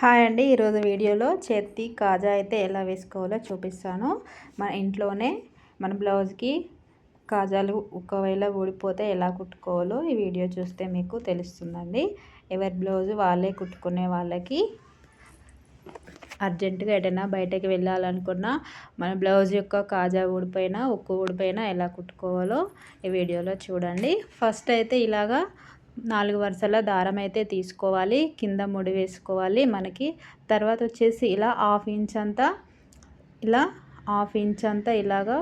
Hi అండి. ఈరోజు వీడియోలో చేతి కాజా అయితే ఎలా వేసుకోవాలో చూపిస్తాను. మన ఇంట్లోనే మన బ్లౌజ్కి కాజాలు ఒకవేళ ఊడిపోతే ఎలా కుట్టుకోవాలో ఈ వీడియో చూస్తే మీకు తెలుస్తుందండి. ఎవరి బ్లౌజ్ వాళ్ళే కుట్టుకునే వాళ్ళకి అర్జెంటుగా ఎటైనా బయటకి వెళ్ళాలనుకున్నా మన బ్లౌజ్ యొక్క కాజా ఊడిపోయినా ఉక్కు ఊడిపోయినా ఎలా కుట్టుకోవాలో ఈ వీడియోలో చూడండి. ఫస్ట్ అయితే ఇలాగా నాలుగు వరుసల దారం అయితే తీసుకోవాలి. కింద ముడి వేసుకోవాలి మనకి. తర్వాత వచ్చేసి ఇలా హాఫ్ ఇంచ్ అంతా ఇలా హాఫ్ ఇంచ్ అంతా ఇలాగా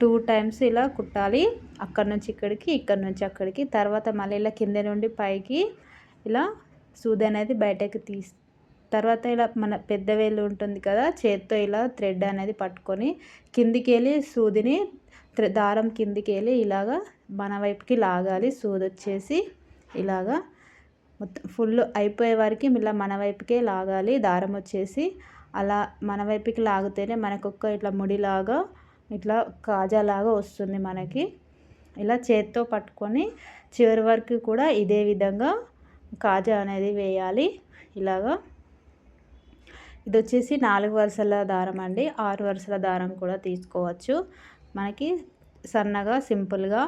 టూ టైమ్స్ ఇలా కుట్టాలి. అక్కడ నుంచి ఇక్కడికి ఇక్కడ నుంచి అక్కడికి. తర్వాత మళ్ళీ ఇలా కింద నుండి పైకి ఇలా సూది అనేది బయటకి తీసి తర్వాత ఇలా మన పెద్ద వేలు ఉంటుంది కదా చేత్తో ఇలా థ్రెడ్ అనేది పట్టుకొని కిందికి వెళ్ళి సూదిని దారం కిందికి వెళ్ళి ఇలాగా మన వైపుకి లాగాలి. సూది వచ్చేసి ఇలాగా మొత్తం ఫుల్ అయిపోయే వరకు ఇలా మన వైపుకే లాగాలి. దారం వచ్చేసి అలా మన వైపుకి లాగితేనే మనకు ఒక్క ఇట్లా ముడిలాగా ఇట్లా కాజాలాగా వస్తుంది మనకి. ఇలా చేత్తో పట్టుకొని చివరి వరకు కూడా ఇదే విధంగా కాజా అనేది వేయాలి. ఇలాగా ఇది వచ్చేసి నాలుగు వరుసల దారం అండి. ఆరు వరుసల దారం కూడా తీసుకోవచ్చు. మనకి సన్నగా సింపుల్గా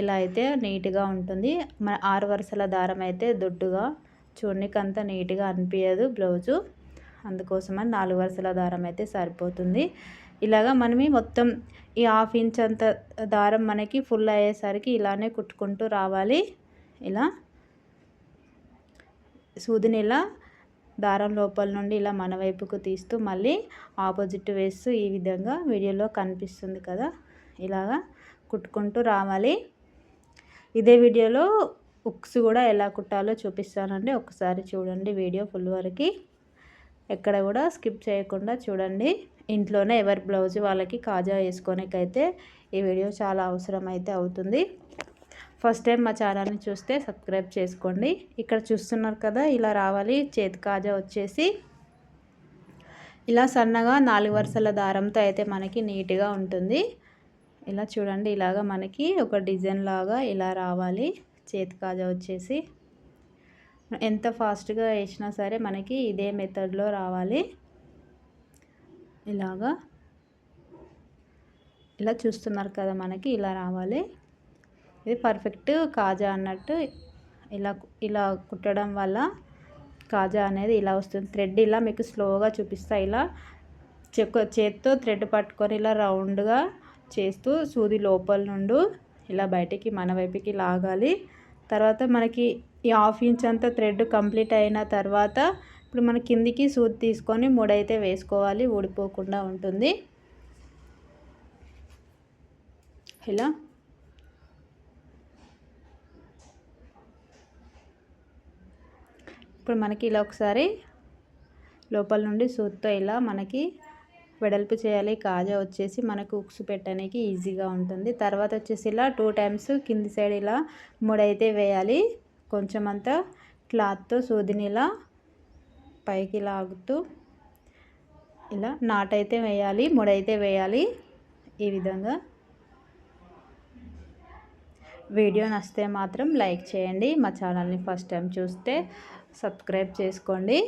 ఇలా అయితే నీట్గా ఉంటుంది. మన ఆరు వరుసల దారం అయితే దొడ్డుగా చూడనికి అంత నీట్గా అనిపించదు బ్లౌజు. అందుకోసమని నాలుగు వరుసల దారం అయితే సరిపోతుంది. ఇలాగా మనమి మొత్తం ఈ హాఫ్ ఇంచ్ అంత దారం మనకి ఫుల్ అయ్యేసరికి ఇలానే కుట్టుకుంటూ రావాలి. ఇలా సూదిని ఇలా దారం లోపల నుండి ఇలా మన వైపుకు తీస్తూ మళ్ళీ ఆపోజిట్ వేస్తూ ఈ విధంగా వీడియోలో కనిపిస్తుంది కదా. ఇలాగా కుట్టుకుంటూ రావాలి. ఇదే వీడియోలో ఉక్స్ కూడా ఎలా కుట్టాలో చూపిస్తానండి. ఒకసారి చూడండి వీడియో ఫుల్ వరకు. ఎక్కడ కూడా స్కిప్ చేయకుండా చూడండి. ఇంట్లోనే ఎవరి బ్లౌజ్ వాళ్ళకి కాజా వేసుకోనికైతే ఈ వీడియో చాలా అవసరం అయితే అవుతుంది. ఫస్ట్ టైం మా ఛానల్ని చూస్తే సబ్స్క్రైబ్ చేసుకోండి. ఇక్కడ చూస్తున్నారు కదా ఇలా రావాలి. చేతి కాజా వచ్చేసి ఇలా సన్నగా నాలుగు వరుసల దారంతో అయితే మనకి నీట్గా ఉంటుంది. ఇలా చూడండి ఇలాగ మనకి ఒక డిజైన్ లాగా ఇలా రావాలి. చేతి కాజా వచ్చేసి. ఎంత ఫాస్ట్గా వేసినా సరే మనకి ఇదే మెథడ్లో రావాలి. ఇలాగా. ఇలా చూస్తున్నారు కదా మనకి ఇలా రావాలి. ఇది పర్ఫెక్ట్ కాజా అన్నట్టు ఇలా ఇలా కుట్టడం వల్ల కాజా అనేది ఇలా వస్తుంది. థ్రెడ్ ఇలా మీకు స్లోగా చూపిస్తా ఇలా చెక్క చేత్తో థ్రెడ్ పట్టుకొని ఇలా రౌండ్గా చేస్తూ సూది లోపల నుండి ఇలా బయటికి మన వైపుకి లాగాలి. తర్వాత మనకి ఈ హాఫ్ ఇంచ్ అంతా థ్రెడ్ కంప్లీట్ అయిన తర్వాత ఇప్పుడు మన కిందికి సూది తీసుకొని ముడైతే వేసుకోవాలి. ఊడిపోకుండా ఉంటుంది. ఇలా. ఇప్పుడు మనకి ఇలా ఒకసారి లోపల నుండి సూత్తో ఇలా మనకి వెడల్పు చేయాలి. కాజా వచ్చేసి మనకు ఉక్సు పెట్టడానికి ఈజీగా ఉంటుంది. తర్వాత వచ్చేసి ఇలా టూ టైమ్స్ కింది సైడ్ ఇలా ముడైతే వేయాలి. కొంచెం అంతా క్లాత్తో సూదిని ఇలా పైకి లాగుతూ ఇలా నాటైతే వేయాలి ముడైతే వేయాలి. ఈ విధంగా. వీడియో నచ్చితే మాత్రం లైక్ చేయండి. మా ఛానల్ని ఫస్ట్ టైం చూస్తే సబ్స్క్రైబ్ చేసుకోండి.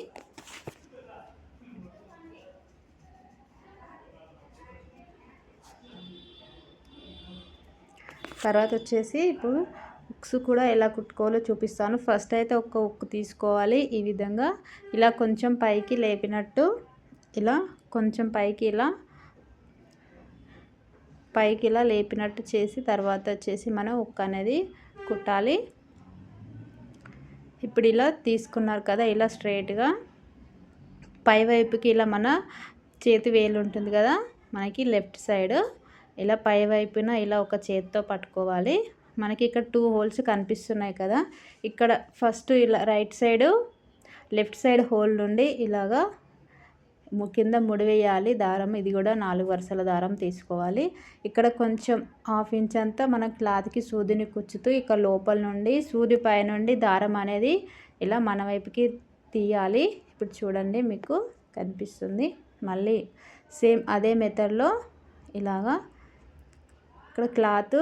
తర్వాత వచ్చేసి ఇప్పుడు ఉక్స్ కూడా ఎలా కుట్టుకోవాలో చూపిస్తాను. ఫస్ట్ అయితే ఒక ఉక్కు తీసుకోవాలి. ఈ విధంగా ఇలా కొంచెం పైకి లేపినట్టు ఇలా కొంచెం పైకి ఇలా పైకి ఇలా లేపినట్టు చేసి తర్వాత వచ్చేసి మనం ఉక్కు అనేది కుట్టాలి. ఇప్పుడు ఇలా తీసుకున్నారు కదా ఇలా స్ట్రైట్గా పై వైపుకి ఇలా మన చేతి వేలు ఉంటుంది కదా మనకి లెఫ్ట్ సైడ్ ఇలా పై వైపున ఇలా ఒక చేత్తో పట్టుకోవాలి. మనకి ఇక్కడ టూ హోల్స్ కనిపిస్తున్నాయి కదా. ఇక్కడ ఫస్ట్ ఇలా right side left side hole నుండి ఇలాగా కింద ముడివేయాలి. దారం ఇది కూడా నాలుగు వరుసల దారం తీసుకోవాలి. ఇక్కడ కొంచెం హాఫ్ ఇంచ్ అంతా మన క్లాత్కి సూదిని కుచ్చుతూ ఇక్కడ లోపల నుండి సూది పై నుండి దారం అనేది ఇలా మన వైపుకి తీయాలి. ఇప్పుడు చూడండి మీకు కనిపిస్తుంది. మళ్ళీ సేమ్ అదే మెథడ్లో ఇలాగా ఇక్కడ క్లాత్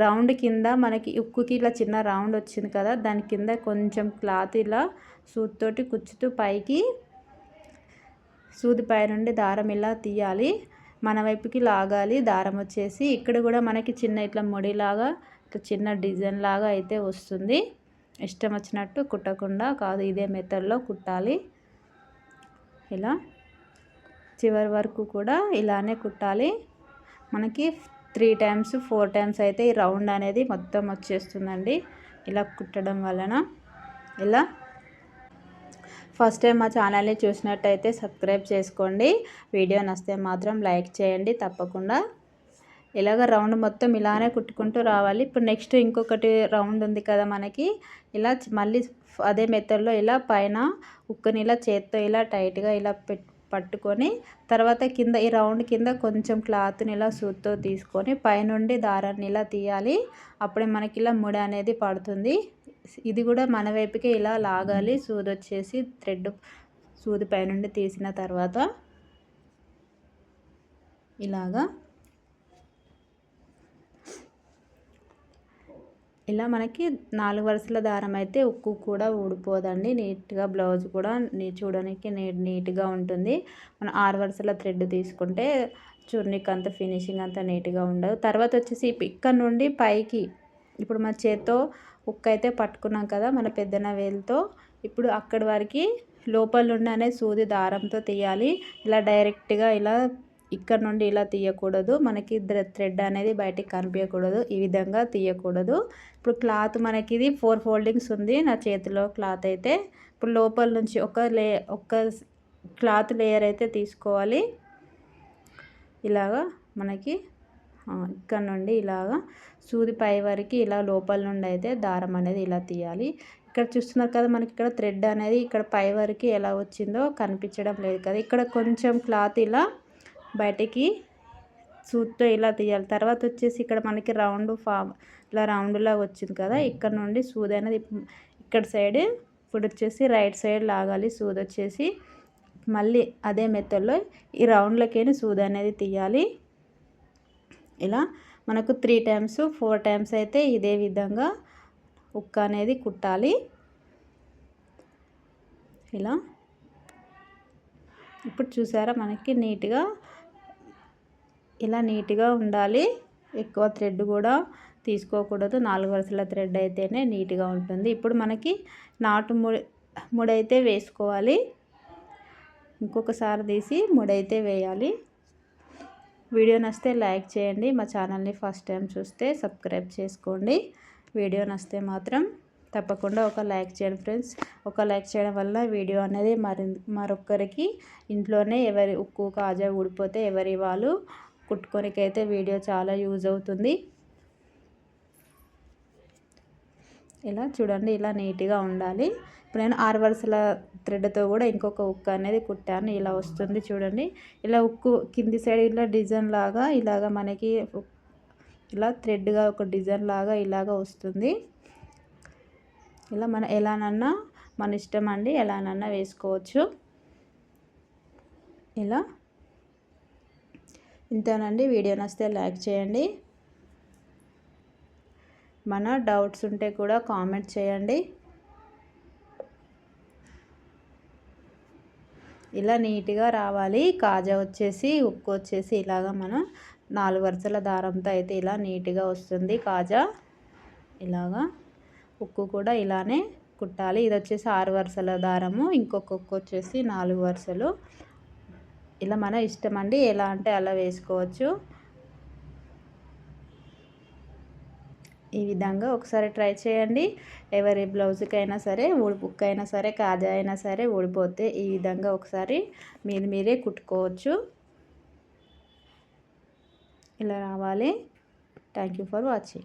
రౌండ్ కింద మనకి ఉక్కుకి ఇలా చిన్న రౌండ్ వచ్చింది కదా దాని కింద కొంచెం క్లాత్ ఇలా సూత్తోటి కుచ్చుతూ పైకి సూది పై నుండి దారం ఇలా తీయాలి. మన వైపుకి లాగాలి దారం వచ్చేసి. ఇక్కడ కూడా మనకి చిన్న ఇట్లా ముడిలాగా ఇట్లా చిన్న డిజైన్ లాగా అయితే వస్తుంది. ఇష్టం వచ్చినట్టు కుట్టకుండా కాదు ఇదే మెథడ్లో కుట్టాలి. ఇలా చివరి వరకు కూడా ఇలానే కుట్టాలి. మనకి త్రీ టైమ్స్ ఫోర్ టైమ్స్ అయితే ఈ రౌండ్ అనేది మొత్తం వచ్చేస్తుందండి. ఇలా కుట్టడం వలన. ఇలా. ఫస్ట్ టైం మా ఛానల్ని చూసినట్టయితే సబ్స్క్రైబ్ చేసుకోండి. వీడియో నస్తే మాత్రం లైక్ చేయండి తప్పకుండా. ఇలాగ రౌండ్ మొత్తం ఇలానే కుట్టుకుంటూ రావాలి. ఇప్పుడు నెక్స్ట్ ఇంకొకటి రౌండ్ ఉంది కదా మనకి. ఇలా మళ్ళీ అదే మెథడ్లో ఇలా పైన ఉక్కుని ఇలా చేత్తో ఇలా టైట్గా ఇలా పెట్ పట్టుకొని తర్వాత కింద ఈ రౌండ్ కింద కొంచెం క్లాత్ని ఇలా సూత్తో తీసుకొని పైనుండి దారాన్ని ఇలా తీయాలి. అప్పుడే మనకి ఇలా ముడి అనేది పడుతుంది. ఇది కూడా మన వైపుకే ఇలా లాగాలి. సూది వచ్చేసి థ్రెడ్ సూది పైనుండి తీసిన తర్వాత ఇలాగా ఇలా మనకి నాలుగు వరుసల దారం అయితే ఉక్కు కూడా ఊడిపోదండి. నీట్గా బ్లౌజ్ కూడా నీ చూడడానికి నీట్ నీట్గా ఉంటుంది. మనం ఆరు వరుసల థ్రెడ్ తీసుకుంటే చున్నీకి అంత ఫినిషింగ్ అంత నీట్గా ఉండదు. తర్వాత వచ్చేసి ఇక్కడ నుండి పైకి ఇప్పుడు మన చేత్తో ఉక్క అయితే పట్టుకున్నాం కదా మన పెద్దన వేలుతో ఇప్పుడు అక్కడి వరకు లోపల నుండి అనేది సూది దారంతో తీయాలి. ఇలా డైరెక్ట్గా ఇలా ఇక్కడ నుండి ఇలా తీయకూడదు. మనకి థ్రెడ్ అనేది బయటికి కనిపించకూడదు. ఈ విధంగా తీయకూడదు. ఇప్పుడు క్లాత్ మనకి ఇది ఫోర్ ఫోల్డింగ్స్ ఉంది. నా చేతిలో క్లాత్ అయితే ఇప్పుడు లోపల నుంచి ఒక లే ఒక క్లాత్ లేయర్ అయితే తీసుకోవాలి. ఇలాగా మనకి ఇక్కడ నుండి ఇలాగా సూది పై వరకు ఇలా లోపల నుండి అయితే దారం అనేది ఇలా తీయాలి. ఇక్కడ చూస్తున్నారు కదా మనకి ఇక్కడ థ్రెడ్ అనేది ఇక్కడ పై వరకు ఎలా వచ్చిందో కనిపించడం లేదు కదా. ఇక్కడ కొంచెం క్లాత్ ఇలా బయటికి సూత్తో ఇలా తీయాలి. తర్వాత వచ్చేసి ఇక్కడ మనకి రౌండ్ ఫామ్ ఇలా రౌండ్లా వచ్చింది కదా ఇక్కడ నుండి సూది అనేది ఇక్కడ సైడ్ ఇప్పుడు వచ్చేసి రైట్ సైడ్ లాగాలి సూది వచ్చేసి. మళ్ళీ అదే మెథడ్లో ఈ రౌండ్లకేని సూది అనేది తీయాలి. ఇలా మనకు త్రీ టైమ్స్ ఫోర్ టైమ్స్ అయితే ఇదే విధంగా ఉక్క అనేది కుట్టాలి. ఇలా. ఇప్పుడు చూసారా మనకి నీట్గా ఇలా నీట్గా ఉండాలి. ఎక్కువ థ్రెడ్ కూడా తీసుకోకూడదు. నాలుగు వరుసల థ్రెడ్ అయితేనే నీట్గా ఉంటుంది. ఇప్పుడు మనకి నాటు ముడి ముడైతే వేసుకోవాలి. ఇంకొకసారి తీసి ముడైతే వేయాలి. వీడియో నచ్చితే లైక్ చేయండి. మా ఛానల్ని ఫస్ట్ టైం చూస్తే సబ్స్క్రైబ్ చేసుకోండి. వీడియో నచ్చితే మాత్రం తప్పకుండా ఒక లైక్ చేయండి ఫ్రెండ్స్. ఒక లైక్ చేయడం వల్ల వీడియో అనేది మరి మరొకరికి ఇంట్లోనే ఎవరి ఉక్కు కాజా ఊడిపోతే ఎవరి వాళ్ళు కుట్టుకోనికైతే వీడియో చాలా యూజ్ అవుతుంది. ఇలా చూడండి ఇలా నీట్గా ఉండాలి. ఇప్పుడు నేను ఆరు వరుసల థ్రెడ్తో కూడా ఇంకొక ఉక్కు అనేది కుట్టాను. ఇలా వస్తుంది చూడండి. ఇలా ఉక్కు కింది సైడ్ ఇలా డిజైన్ లాగా ఇలాగ మనకి ఇలా థ్రెడ్గా ఒక డిజైన్ లాగా ఇలాగ వస్తుంది. ఇలా మన ఎలానన్నా మన ఇష్టం అండి ఎలానన్నా వేసుకోవచ్చు. ఇలా ఇంతేనండి. వీడియో నచ్చితే లైక్ చేయండి. మన డౌట్స్ ఉంటే కూడా కామెంట్ చేయండి. ఇలా నీట్గా రావాలి. కాజా వచ్చేసి ఉక్కు వచ్చేసి ఇలాగ మనం నాలుగు వరుసల దారంతో అయితే ఇలా నీట్గా వస్తుంది కాజా. ఇలాగా ఉక్కు కూడా ఇలానే కుట్టాలి. ఇది వచ్చేసి ఆరు వరుసల దారము. ఇంకొక ఉక్కు వచ్చేసి నాలుగు వరుసలు. ఇలా మన ఇష్టం అండి. ఎలా అంటే అలా వేసుకోవచ్చు. ఈ విధంగా ఒకసారి ట్రై చేయండి. ఎవరి బ్లౌజ్కైనా సరే బుక్ అయినా సరే కాజా అయినా సరే ఊడిపోతే ఈ విధంగా ఒకసారి మీరు మీరే కుట్టుకోవచ్చు. ఇలా రావాలి. Thank you for watching